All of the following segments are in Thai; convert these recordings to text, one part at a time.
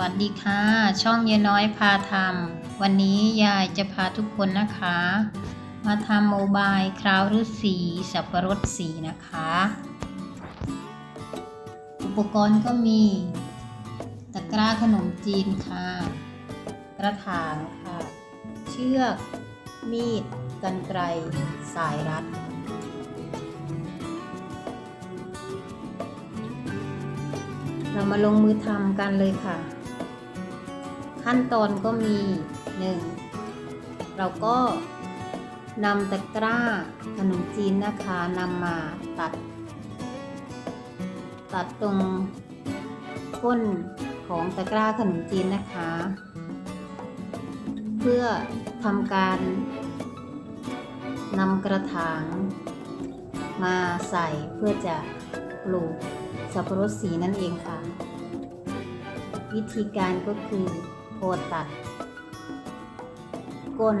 วัสดีค่ะ ช่องเยน้อยพาทำวันนี้ยายจะพาทุกคนนะคะ มาทำโมบายคราวฤษีสับปะรดสีนะคะ อุปกรณ์ก็มี ตะกร้าขนมจีนค่ะ กระถางค่ะ เชือก มีด กันไกรสายรัดเรามาลงมือทำกันเลยค่ะ ขั้นตอนก็มี 1. เราก็นำตะกร้าขนมจีนนะคะนำมาตัด ตัดตรงก้นของตะกร้าขนมจีนนะคะ เพื่อทำการนำกระถางมาใส่เพื่อจะปลูกสับปะรดสีนั่นเองค่ะ วิธีการก็คือ พอตัด ก้น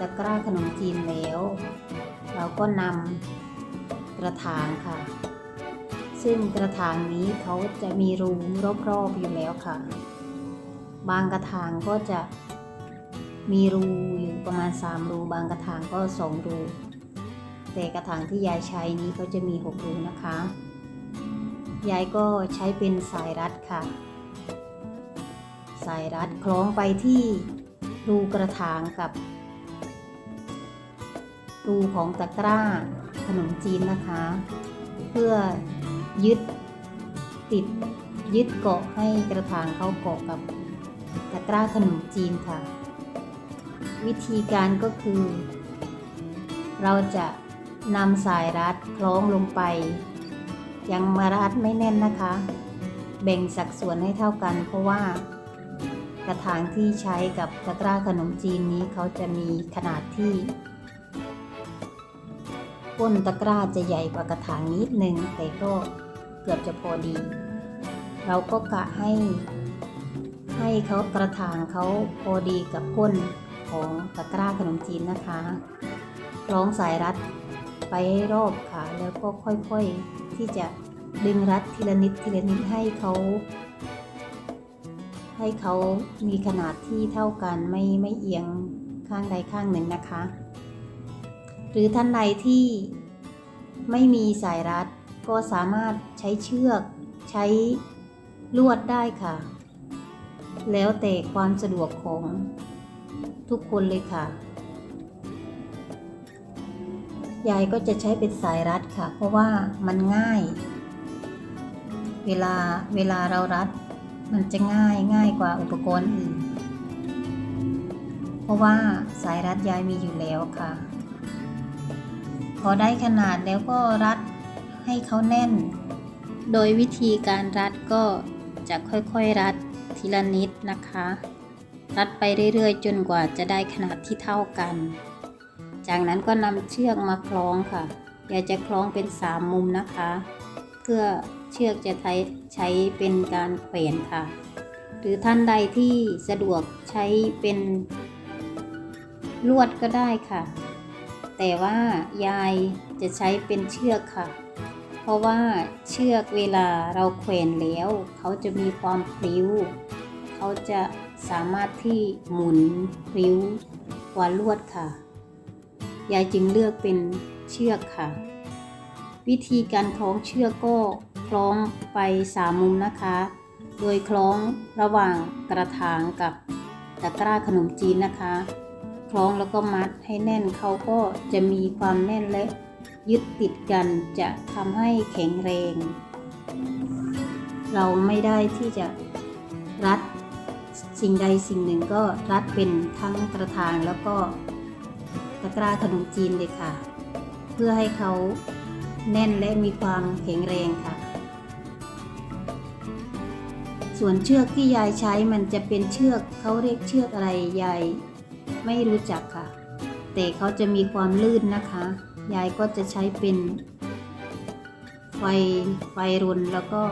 ตะกร้าขนมจีนแล้ว เราก็นำกระถางค่ะ ซึ่งกระถางนี้เขาจะมีรูรอบๆอยู่แล้วค่ะ บางกระถางก็จะมีรูอยู่ประมาณ 3 รู บางกระถางก็ 2 รู แต่กระถางที่ยายใช้นี้เขาจะมี 6 รูนะคะ ยายก็ใช้เป็นสายรัดค่ะ สายรัดคล้องไปที่รูกระถางกับ รูของตะกร้าขนมจีนนะคะ เพื่อยึดติดยึดเกาะให้กระถางเข้าเกาะกับตะกร้าขนมจีนค่ะ วิธีการก็คือ เราจะนำสายรัดคล้องลงไป ยังมารัดไม่แน่นนะคะ แบ่งสัดส่วนให้เท่ากันเพราะว่า กระถางที่ใช้กับตะกร้าขนมจีนนี้เขาจะมีขนาดที่ก้นตะกร้าจะใหญ่กว่ากระถางนิดนึงแต่ก็เกือบจะพอดี เราก็กะให้ ให้เขากระถางเขาพอดีกับก้นของตะกร้าขนมจีนนะคะคล้องสายรัดไปให้รอบค่ะ แล้วก็ค่อยๆที่จะดึงรัดทีละนิดทีละนิดให้เขา ให้เขามีขนาดที่เท่ากันไม่ไม่เอียงข้างใดข้างหนึ่งนะคะ หรือท่านใดที่ไม่มีสายรัดก็สามารถใช้เชือก ใช้ลวดได้ค่ะ แล้วแต่ความสะดวกของทุกคนเลยค่ะ ยายก็จะใช้เป็นสายรัดค่ะ เพราะว่ามันง่าย เวลาเวลาเรารัด มันจะง่ายง่ายกว่าอุปกรณ์อื่น เพราะว่าสายรัดยายมีอยู่แล้วค่ะ พอได้ขนาดแล้วก็รัดให้เขาแน่น โดยวิธีการรัดก็จะค่อยๆรัดทีละนิดนะคะ รัดไปเรื่อยๆ จนกว่าจะได้ขนาดที่เท่ากัน จากนั้นก็นำเชือกมาคล้องค่ะ อยายจะคล้องเป็นสามมุมนะคะ เพื่อ เชือกจะใช้ใช้เป็นการแขวนค่ะ หรือท่านใดที่สะดวกใช้เป็นลวดก็ได้ค่ะ แต่ว่ายายจะใช้เป็นเชือกค่ะ เพราะว่าเชือกเวลาเราแขวนแล้ว เขาจะมีความพลิ้ว เขาจะสามารถที่หมุนพลิ้วกว่าลวดค่ะ ยายจึงเลือกเป็นเชือกค่ะ วิธีการคล้องเชือกก็ ล้องไปสามมุมนะคะ โดยคล้องระหว่างกระถางกับตะกร้าขนมจีนนะคะ คล้องแล้วก็มัดให้แน่นเขาก็จะมีความแน่นและยึดติดกันจะทำให้แข็งแรง เราไม่ได้ที่จะรัดสิ่งใดสิ่งหนึ่งก็รัดเป็นทั้งกระถางแล้วก็ตะกร้าขนมจีนเลยค่ะ เพื่อให้เขาแน่นและมีความแข็งแรงค่ะ ส่วนเชือกที่ยายใช้มันจะเป็นเชือกเขาเรียกเชือกอะไรยายไม่รู้จักค่ะ แต่เขาจะมีความลื่นนะคะ ยายก็จะใช้เป็น ไฟไฟรุนแล้วก็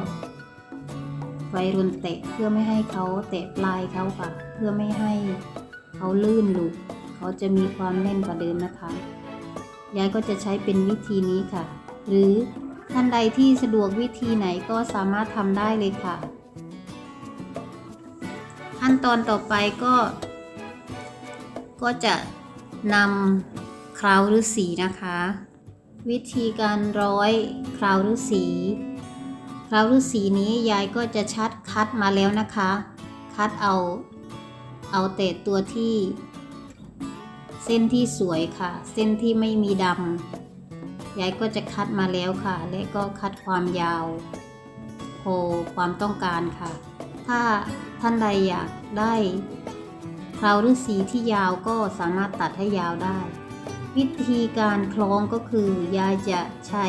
ไฟรุนเตะเพื่อไม่ให้เขาเตะปลายเขาค่ะ เพื่อไม่ให้เขาลื่นหลุดเขาจะมีความแน่นกว่าเดิมนะคะ ยายก็จะใช้เป็นวิธีนี้ค่ะ หรือท่านใดที่สะดวกวิธีไหนก็สามารถทำได้เลยค่ะ ขั้นตอนต่อไปก็ ก็จะนำคราวฤาษีนะคะ วิธีการร้อยคราวฤาษีคราวฤาษีนี้ยายก็จะชัดคัดมาแล้วนะคะ คัดเอาเอาแต่ตัวที่ เส้นที่สวยค่ะ เส้นที่ไม่มีดำยายก็จะคัดมาแล้วค่ะ และก็คัดความยาว พอความต้องการค่ะ ถ้าท่านใดอยากได้คราวฤาษีที่ยาวก็สามารถตัดให้ยาวได้ วิธีการคล้องก็คือยายจะใช้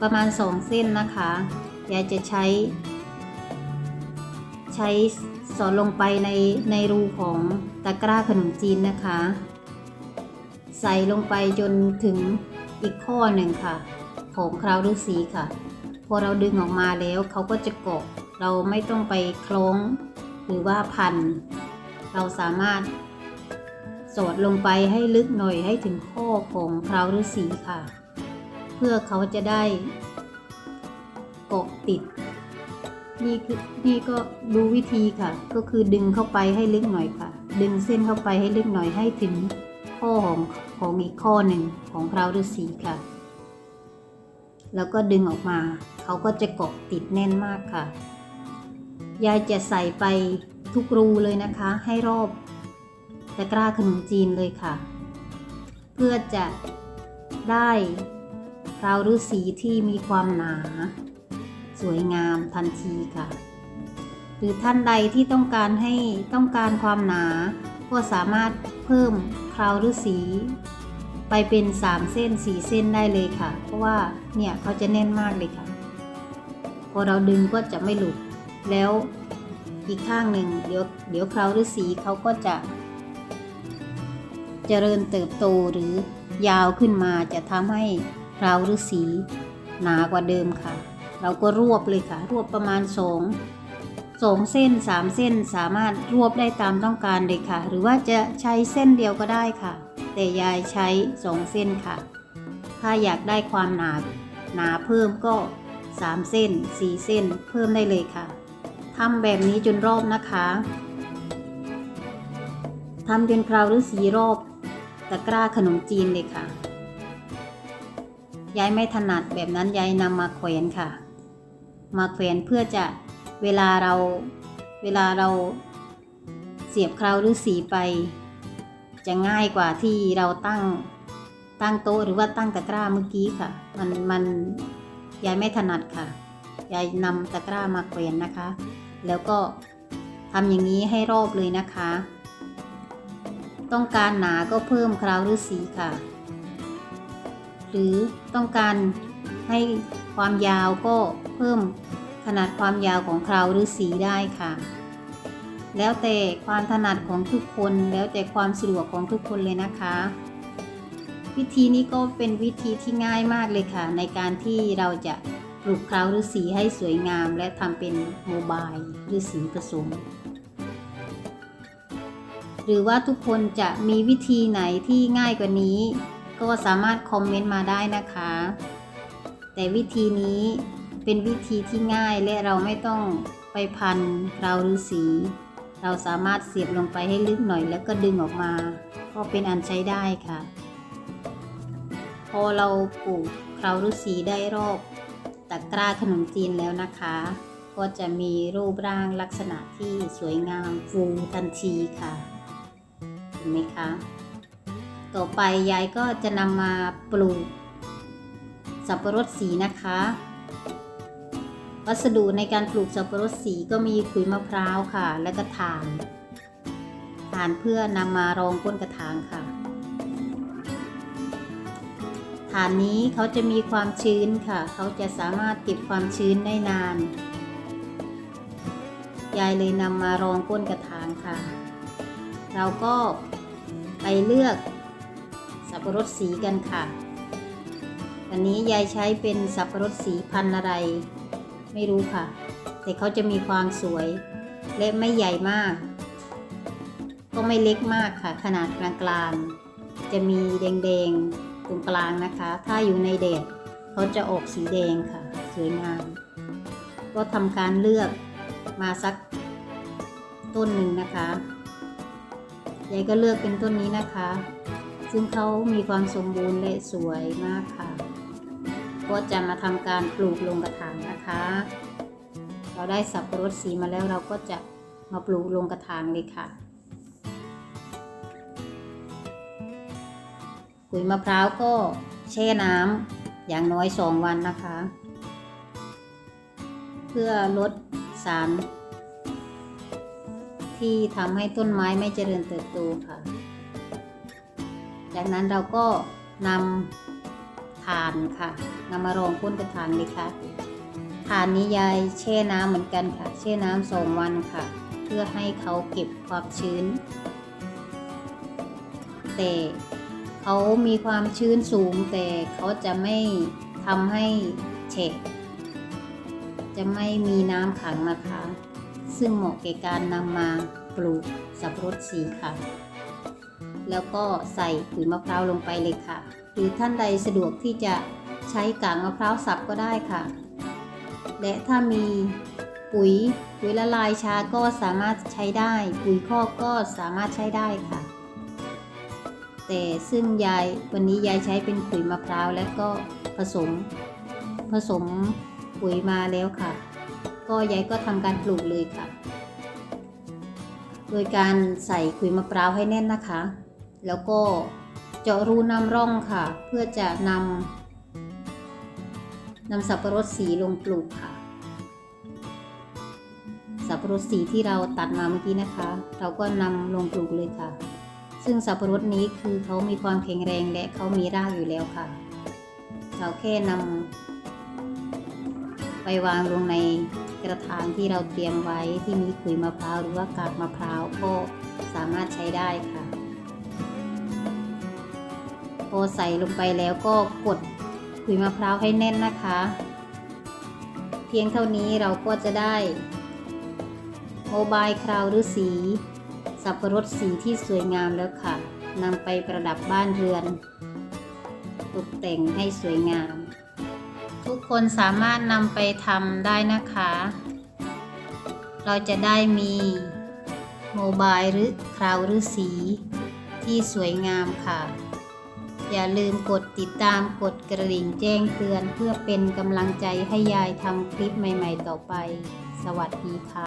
ประมาณ 2 เส้นนะคะ ยายจะใช้ ใช้สอดลงไปในในรูของตะกร้าขนมจีนนะคะ ใส่ลงไปจนถึงอีกข้อหนึ่งค่ะ ของคราวฤาษีค่ะ พอเราดึงออกมาแล้วเขาก็จะเกาะ เราไม่ต้องไปคล้องหรือว่าพัน เราสามารถ สอดลงไปให้ลึกหน่อยให้ถึงข้อของคราวฤาษีค่ะ เพื่อเขาจะได้เกาะติด นี่คือนี่ก็ดูวิธีค่ะ ก็คือดึงเข้าไปให้ลึกหน่อยค่ะ ดึงเส้นเข้าไปให้ลึกหน่อยให้ถึงข้อของของอีกข้อหนึ่งของคราวฤาษีค่ะ แล้วก็ดึงออกมา เขาก็จะเกาะติดแน่นมากค่ะ ยายจะใส่ไปทุกรูเลยนะคะ ให้รอบตะกร้าขนมจีนเลยค่ะ เพื่อจะได้คราวฤาษีที่มีความหนา สวยงามทันทีค่ะ หรือท่านใดที่ต้องการให้ต้องการความหนา ก็สามารถเพิ่มคราวฤาษีไปเป็น 3 เส้น 4 เส้นได้เลยค่ะ เพราะว่าเนี่ยเขาจะแน่นมากเลยค่ะ พอเราดึงก็จะไม่หลุด แล้วอีกข้างหนึ่งเดี๋ยวเดี๋ยวคราวฤาษีเขาก็จะเจริญเติบโตหรือยาวขึ้นมาจะทำให้คราวฤาษีหนากว่าเดิมค่ะ เราก็รวบเลยค่ะ รวบประมาณสองสองเส้นสามเส้นสามารถรวบได้ตามต้องการเลยค่ะ หรือว่าจะใช้เส้นเดียวก็ได้ค่ะ แต่ยายใช้สองเส้นค่ะ ถ้าอยากได้ความหนาหนาเพิ่มก็สามเส้นสี่เส้นเพิ่มได้เลยค่ะ ทำแบบนี้จนรอบนะคะทำจนคราวฤาษีรอบตะกร้าขนมจีนเลยค่ะ ยายไม่ถนัดแบบนั้นยายนำมาแขวนค่ะ มาแขวนเพื่อจะเวลาเราเวลาเราเสียบคราวฤาษีไป จะง่ายกว่าที่เราตั้งตั้งโต๊ะหรือว่าตั้งตะกร้าเมื่อกี้ค่ะ มันมันยายไม่ถนัดค่ะยายนำตะกร้ามาแขวนนะคะ แล้วก็ทำอย่างนี้ให้รอบเลยนะคะ ต้องการหนาก็เพิ่มคราวฤาษีค่ะ หรือต้องการให้ความยาวก็เพิ่มขนาดความยาวของคราวฤาษีได้ค่ะ แล้วแต่ความถนัดของทุกคนแล้วแต่ความสะดวกของทุกคนเลยนะคะ วิธีนี้ก็เป็นวิธีที่ง่ายมากเลยค่ะ ในการที่เราจะ ปลูกคราวฤาษีให้สวยงามและทำเป็นโมบายฤาษีผสม หรือว่าทุกคนจะมีวิธีไหนที่ง่ายกว่านี้ ก็สามารถคอมเมนต์มาได้นะคะ แต่วิธีนี้เป็นวิธีที่ง่ายและเราไม่ต้องไปพันคราวฤาษีเราสามารถเสียบลงไปให้ลึกหน่อยแล้วก็ดึงออกมา ก็เป็นอันใช้ได้ค่ะ พอเราปลูกคราวฤาษีได้รอบ ตะกร้าขนมจีนแล้วนะคะ ก็จะมีรูปร่างลักษณะที่สวยงามฟูทันทีค่ะ เห็นไหมคะ ต่อไปยายก็จะนำมาปลูกสับปะรดสีนะคะ วัสดุในการปลูกสับปะรดสีก็มีขุยมะพร้าวค่ะ และก็ถานถ่านเพื่อนำมารองก้นกระถางค่ะ ฐานนี้เขาจะมีความชื้นค่ะ เขาจะสามารถเก็บความชื้นได้นาน ยายเลยนำมารองก้นกระถางค่ะ เราก็ไปเลือกสับปะรดสีกันค่ะอันนี้ยายใช้เป็นสับปะรดสีพันธุ์อะไร ไม่รู้ค่ะ แต่เขาจะมีความสวย และไม่ใหญ่มาก ก็ไม่เล็กมากค่ะ ขนาดกลางๆ จะมีแดงๆ ตรงกลางนะคะ ถ้าอยู่ในแดดเขาจะออกสีแดงค่ะ สวยงาม ก็ทำการเลือกมาสักต้นหนึ่งนะคะยายก็เลือกเป็นต้นนี้นะคะ ซึ่งเขามีความสมบูรณ์และสวยมากค่ะ ก็จะมาทำการปลูกลงกระถางนะคะ เราได้สับปะรดสีมาแล้วเราก็จะมาปลูกลงกระถางเลยค่ะ ขุยมะพร้าวก็แช่น้ำอย่างน้อยสองวันนะคะ เพื่อลดสาร ที่ทำให้ต้นไม้ไม่เจริญเติบโตค่ะ จากนั้นเราก็นำถ่านค่ะนำมารองก้นกระถางเลยค่ะถ่านนี้ยายแช่น้ำเหมือนกันค่ะ แช่น้ำสองวันค่ะ เพื่อให้เขาเก็บความชื้น แต่ เขามีความชื้นสูงแต่เขาจะไม่ทำให้แฉะจะไม่มีน้ำขังนะคะ ซึ่งเหมาะแก่การนำมาปลูกสับปะรดสีค่ะ แล้วก็ใส่ขุยมะพร้าวลงไปเลยค่ะ หรือท่านใดสะดวกที่จะใช้กากมะพร้าวสับก็ได้ค่ะ และถ้ามีปุ๋ยปุ๋ยละลายชาก็สามารถใช้ได้ ปุ๋ยคอกก็สามารถใช้ได้ค่ะ แต่ซึ่งยายวันนี้ยายใช้เป็นขุยมะพร้าวและก็ผสมผสมปุ๋ยมาแล้วค่ะ ก็ยายก็ทำการปลูกเลยค่ะ โดยการใส่ขุยมะพร้าวให้แน่นนะคะ แล้วก็เจาะรูนำร่องค่ะ เพื่อจะนำนำสับปะรดสีลงปลูกค่ะ สับปะรดสีที่เราตัดมาเมื่อกี้นะคะ เราก็นำลงปลูกเลยค่ะ ซึ่งสับปะรดนี้คือเขามีความแข็งแรงและเขามีรากอยู่แล้วค่ะ เราแค่นำไปวางลงในกระถางที่เราเตรียมไว้ที่มีขุยมะพร้าวหรือว่ากากมะพร้าวก็สามารถใช้ได้ค่ะ พอใส่ลงไปแล้วก็กดขุยมะพร้าวให้แน่นนะคะ เพียงเท่านี้เราก็จะได้โมบายคราวหรือสี สับปะรดสีที่สวยงามแล้วค่ะนำไปประดับบ้านเรือน ตกแต่งให้สวยงาม ทุกคนสามารถนำไปทำได้นะคะ เราจะได้มีโมบายหรือคราวหรือสีที่สวยงามค่ะ อย่าลืมกดติดตามกดกระดิ่งแจ้งเตือนเพื่อเป็นกำลังใจให้ยายทำคลิปใหม่ ๆ ต่อไป สวัสดีค่ะ